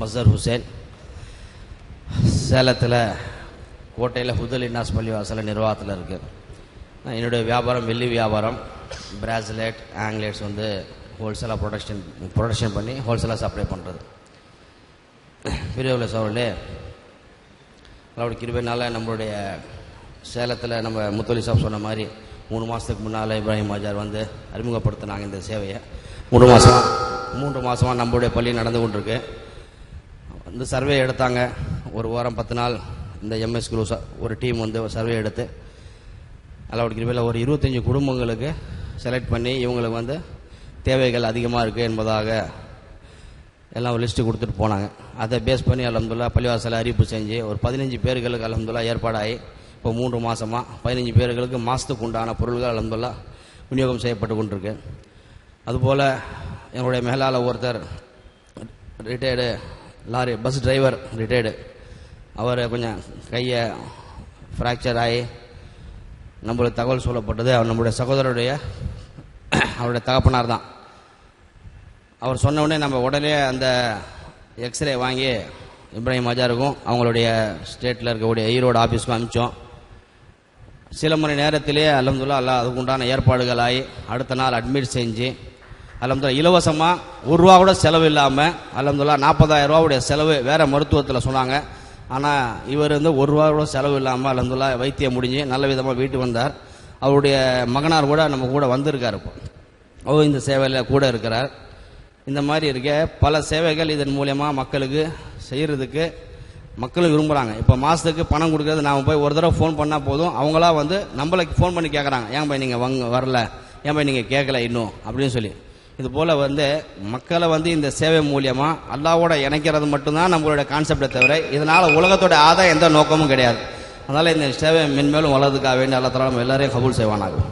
மசர் Hussein. சேலத்தில் கோட்டையில் ஹுதல் இன்னாஸ் பள்ளிவாசல் நிர்வாகத்தில் இருக்கு. என்னுடைய வியாபாரம் வெள்ளி வியாபாரம். பிராஸ்லெட் ஆங்லேட்ஸ் வந்து ஹோல்சேலாக ப்ரொடக்ஷன் ப்ரொடக்ஷன் பண்ணி ஹோல்சேலாக சப்ளை பண்ணுறது பெரியவர்கள சோழலே அவருடைய கிருபைனால நம்மளுடைய சேலத்தில் நம்ம முத்தொலி சாப் சொன்ன மாதிரி மூணு மாதத்துக்கு முன்னால் இப்ராஹிம் ஆஜார் வந்து அறிமுகப்படுத்தினாங்க இந்த சேவையை. மூணு மாதம் மூன்று மாதமாக நம்மளுடைய பள்ளி நடந்து கொண்டிருக்கு. வந்து சர்வே எடுத்தாங்க. ஒரு வாரம் பத்து நாள் இந்த எம்எஸ் குழு ஒரு டீம் வந்து சர்வே எடுத்து அலாவுட் கிருபையில் ஒரு இருபத்தஞ்சி குடும்பங்களுக்கு செலக்ட் பண்ணி இவங்களுக்கு வந்து தேவைகள் அதிகமாக இருக்குது என்பதாக எல்லாம் லிஸ்ட்டு கொடுத்துட்டு போனாங்க. அதை பேஸ் பண்ணி அலமதுல்லா பள்ளிவாசல அறிவிப்பு செஞ்சு ஒரு பதினஞ்சு பேர்களுக்கு அலமதுல்லா ஏற்பாடாகி இப்போ மூன்று மாதமாக பதினஞ்சு பேர்களுக்கு மாதத்துக்கு உண்டான பொருள்கள் அலமதுல்லா விநியோகம் செய்யப்பட்டு கொண்டிருக்கு. அதுபோல் என்னுடைய மேலாள ஒருத்தர் retired lorry bus driver retired அவர் கொஞ்சம் கையை ஃப்ராக்சர் ஆகி நம்மளுக்கு தகவல் சொல்லப்பட்டது. அவர் நம்முடைய சகோதரருடைய அவருடைய தகப்பனார் தான். அவர் சொன்ன உடனே நம்ம உடனே அந்த எக்ஸ்ரே வாங்கி இப்ராஹிம் அஜாருக்கும் அவங்களுடைய ஸ்டேட்டில் இருக்கக்கூடிய ஈரோடு ஆஃபீஸ்க்கும் அனுப்பிச்சோம் சில மணி நேரத்திலே அலமதுல்லா அல்லா அதுக்குண்டான ஏற்பாடுகள் ஆகி அடுத்த நாள் அட்மிட் செஞ்சு அலமதுல்லா இலவசமாக ஒரு ரூபா கூட செலவு இல்லாமல் அலமதுல்லா நாற்பதாயிரம் ரூபாவுடைய செலவு வேறு மருத்துவத்தில் சொன்னாங்க. ஆனால் இவர் வந்து ஒரு ரூபா கூட செலவு இல்லாமல் அலமதுல்லா வைத்தியம் முடிஞ்சு நல்ல விதமாக வீட்டு வந்தார். அவருடைய மகனார் கூட நம்ம கூட வந்திருக்கார் இப்போ. அவர் இந்த சேவையில் கூட இருக்கிறார். இந்த மாதிரி இருக்க பல சேவைகள் இதன் மூலயமா மக்களுக்கு செய்கிறதுக்கு மக்களும் விரும்புகிறாங்க இப்போ மாதத்துக்கு பணம் கொடுக்கறது நாம் போய் ஒரு தடவை ஃபோன் பண்ணால் போதும். அவங்களா வந்து நம்மளுக்கு ஃபோன் பண்ணி கேட்குறாங்க ஏன் போய் நீங்கள் வங்க வரல. ஏன் போய் நீங்கள் கேட்கல இன்னும்? அப்படின்னு சொல்லி. இது போல் வந்து மக்களை வந்து இந்த சேவை மூலியமாக அல்லாவோட இணைக்கிறது மட்டும்தான் நம்மளுடைய கான்செப்டை தவிர இதனால் உலகத்தோட ஆதாயம் எந்த நோக்கமும் கிடையாது. அதனால் இந்த சேவை மென்மேலும் வளர்றதுக்காக வேண்டிய அல்லா தலா நம்ம எல்லாரையும் கபூல் செய்வானாகும்